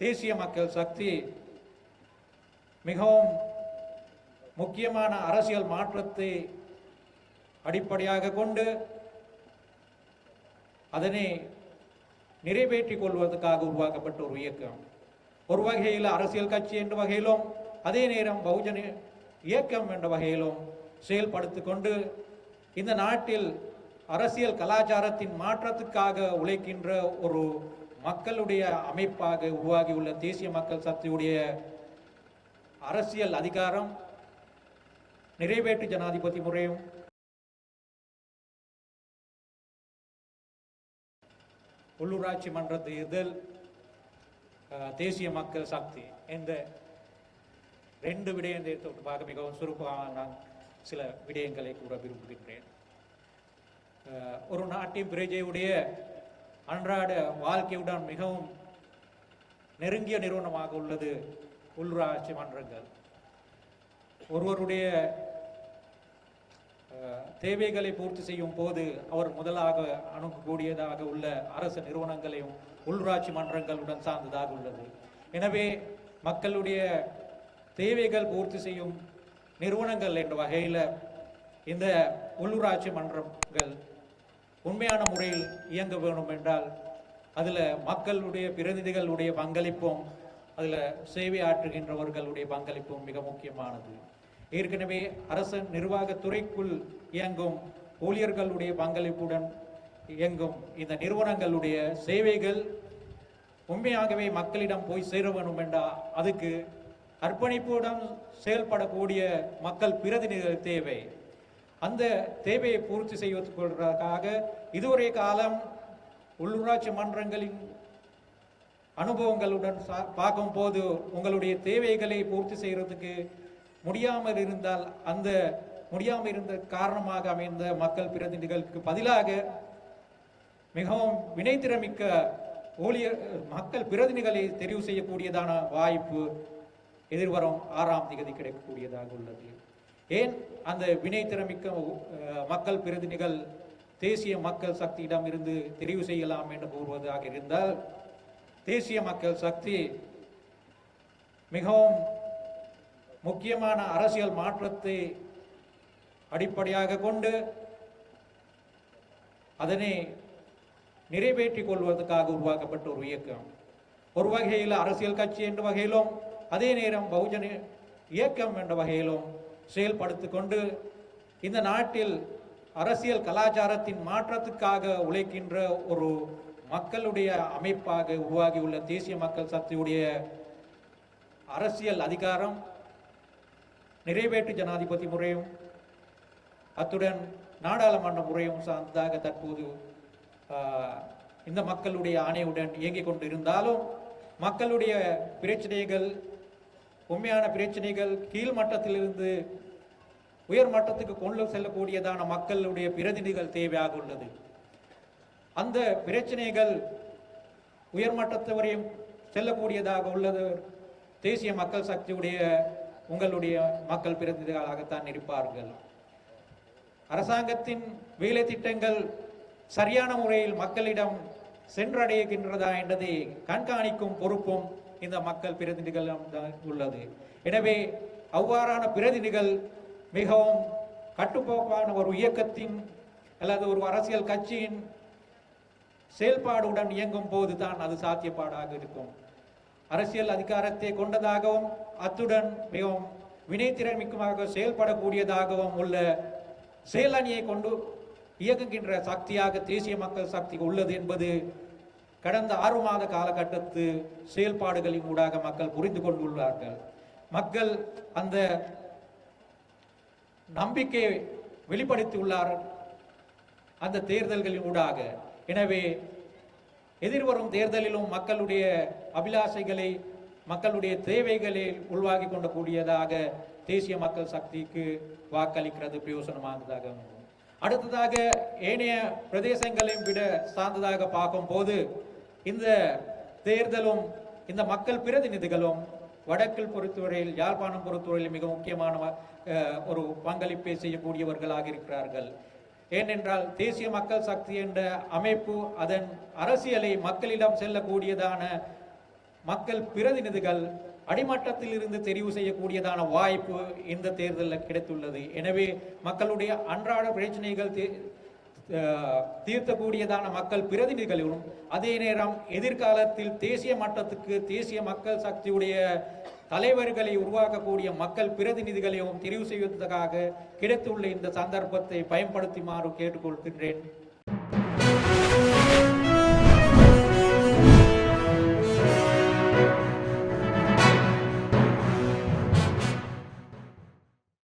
தேசிய மக்கள் சக்தி மிகவும் முக்கியமான அரசியல் மாற்றத்தை அடிப்படையாக கொண்டு அதனை நிறைவேற்றிக் கொள்வதற்காக உருவாக்கப்பட்ட ஒரு இயக்கம். ஒரு வகையில் அரசியல் கட்சி என்ற வகையிலும் அதே நேரம் பகுஜன இயக்கம் என்ற வகையிலும் செயல்படுத்திக் கொண்டு இந்த நாட்டில் அரசியல் கலாச்சாரத்தின் மாற்றத்துக்காக உழைக்கின்ற ஒரு மக்களுடைய அமைப்பாக உருவாகியுள்ள தேசிய மக்கள் சக்தியுடைய அரசியல் அதிகாரம் நிறைவேற்று ஜனாதிபதி முறையும். உள்ளூராட்சி மன்ற தேர்தல் தேசிய மக்கள் சக்தி இந்த ரெண்டு விடயத்தை தொடர்பாக மிகவும் சுருக்கமாக நான் சில விடயங்களை கூற விரும்புகின்றேன். ஒரு நாட்டின் பிரஜையுடைய அன்றாட வாழ்க்கையுடன் மிகவும் நெருங்கிய நிறுவனமாக உள்ளது உள்ளூராட்சி மன்றங்கள். ஒருவருடைய தேவைகளை பூர்த்தி செய்யும் போது அவர் முதலாக அணுகக்கூடியதாக உள்ள அரசு நிறுவனங்களையும் உள்ளூராட்சி மன்றங்களுடன் சார்ந்ததாக உள்ளது. எனவே மக்களுடைய தேவைகள் பூர்த்தி செய்யும் நிறுவனங்கள் என்ற வகையில் இந்த உள்ளூராட்சி மன்றங்கள் உண்மையான முறையில் இயங்க வேணும் என்றால் அதில் மக்களுடைய பிரதிநிதிகளுடைய பங்களிப்பும் அதில் சேவை ஆற்றுகின்றவர்களுடைய பங்களிப்பும் மிக முக்கியமானது. ஏற்கனவே அரசு நிர்வாகத்துறைக்குள் இயங்கும் ஊழியர்களுடைய பங்களிப்புடன் இயங்கும் இந்த நிறுவனங்களுடைய சேவைகள் உண்மையாகவே மக்களிடம் போய் சேர வேண்டும் என்றால் அதுக்கு அர்ப்பணிப்புடன் செயல்படக்கூடிய மக்கள் பிரதிநிதிகள் தேவை. அந்த தேவையை பூர்த்தி செய்வதற்காக இதுவரை காலம் உள்ளூராட்சி மன்றங்களின் அனுபவங்களுடன் சா- பார்க்கும்போது உங்களுடைய தேவைகளை பூர்த்தி செய்கிறதுக்கு முடியாமல் இருந்தால் அந்த முடியாமல் இருந்த காரணமாக அமைந்த மக்கள் பிரதிநிதிகளுக்கு பதிலாக மிகவும் வினைத்திறமிக்க ஊழியர் மக்கள் பிரதிநிதிகளை தெரிவு செய்யக்கூடியதான வாய்ப்பு எதிர்வரும் ஆறாம் தேதி கிடைக்கக்கூடியதாக உள்ளது. ஏன் அந்த வினைத்திறமிக்க அஹ், மக்கள் பிரதிநிதிகள் தேசிய மக்கள் சக்தியிடம் இருந்து தெரிவு செய்யலாம் என்று கூறுவதாக இருந்தால் தேசிய மக்கள் சக்தி மிகவும் முக்கியமான அரசியல் மாற்றத்தை அடிப்படையாக கொண்டு அதனை நிறைவேற்றிக் கொள்வதற்காக உருவாக்கப்பட்ட ஒரு இயக்கம். ஒரு வகையில் அரசியல் கட்சி என்ற வகையிலும் அதே நேரம் பகுஜன இயக்கம் என்ற வகையிலும் செயல்படுத்திக் கொண்டு இந்த நாட்டில் அரசியல் கலாச்சாரத்தின் மாற்றத்துக்காக உழைக்கின்ற ஒரு மக்களுடைய அமைப்பாக உருவாகியுள்ள தேசிய மக்கள் சக்தியுடைய அரசியல் அதிகாரம் நிறைவேற்று ஜனாதிபதி முறையும் அத்துடன் நாடாளுமன்ற முறையும் சார்ந்ததாக தற்போது இந்த மக்களுடைய ஆணையுடன் இயங்கிக் கொண்டிருந்தாலும் மக்களுடைய பிரச்சனைகள் உண்மையான பிரச்சனைகள் கீழ் மட்டத்திலிருந்து உயர் மட்டத்துக்கு கொண்டு செல்லக்கூடியதான மக்களுடைய பிரதிநிதிகள் தேவையாக உள்ளது. அந்த பிரச்சனைகள் உயர்மட்டத்து வரையும் செல்லக்கூடியதாக உள்ளது. தேசிய மக்கள் சக்தியுடைய உங்களுடைய மக்கள் பிரதிநிதிகளாகத்தான் இருப்பார்கள். அரசாங்கத்தின் வேலை திட்டங்கள் சரியான முறையில் மக்களிடம் சென்றடைகின்றதா என்பதை கண்காணிக்கும் பொறுப்பும் இந்த மக்கள் பிரதிநிதிகளிடம் தான் உள்ளது. எனவே அவ்வாறான பிரதிநிதிகள் மிகவும் கட்டுப்போக்கான ஒரு இயக்கத்தின் அல்லது ஒரு அரசியல் கட்சியின் செயல்பாடுடன் இயங்கும் போது தான் அது சாத்தியப்பாடாக இருக்கும். அரசியல் அதிகாரத்தை கொண்டதாகவும் அத்துடன் மிகவும் வினைத்திறன்மிக்கமாக செயல்படக்கூடியதாகவும் உள்ள செயலணியை கொண்டு இயங்குகின்ற சக்தியாக தேசிய மக்கள் சக்தி உள்ளது என்பது கடந்த ஆறு மாத காலகட்டத்து செயல்பாடுகளின் ஊடாக மக்கள் புரிந்து கொண்டுள்ளார்கள். மக்கள் அந்த நம்பிக்கையை வெளிப்படுத்தியுள்ளார் அந்த தேர்தல்களின் ஊடாக. எனவே எதிர்வரும் தேர்தலிலும் மக்களுடைய அபிலாஷைகளை மக்களுடைய தேவைகளை உள்வாங்கி கொண்டக்கூடியதாக தேசிய மக்கள் சக்திக்கு வாக்களிக்கிறது பிரயோசனமானதாக அடுத்ததாக ஏனைய பிரதேசங்களையும் விட சார்ந்ததாக பார்க்கும்போது இந்த தேர்தலும் இந்த மக்கள் பிரதிநிதிகளும் வடக்கில் பொறுத்தவரையில் யாழ்ப்பாணம் பொறுத்தவரையில் மிக முக்கியமான ஒரு பங்களிப்பை செய்யக்கூடியவர்களாக இருக்கிறார்கள். ஏனென்றால் தேசிய மக்கள் சக்தி என்ற அமைப்பு அதன் அரசியலை மக்களிடம் செல்லக்கூடியதான மக்கள் பிரதிநிதிகள் அடிமட்டத்தில் இருந்து தெரிவு செய்யக்கூடியதான வாய்ப்பு இந்த தேர்தலில் கிடைத்துள்ளது. எனவே மக்களுடைய அன்றாட பிரச்சனைகள் தீர்த்தக்கூடியதான மக்கள் பிரதிநிதிகளும் அதே நேரம் எதிர்காலத்தில் தேசிய மட்டத்துக்கு தேசிய மக்கள் சக்தியுடைய தலைவர்களை உருவாக்கக்கூடிய மக்கள் பிரதிநிதிகளையும் தெரிவு செய்வதற்காக கிடைத்துள்ள இந்த சந்தர்ப்பத்தை பயன்படுத்துமாறு கேட்டுக்கொள்கின்றேன்.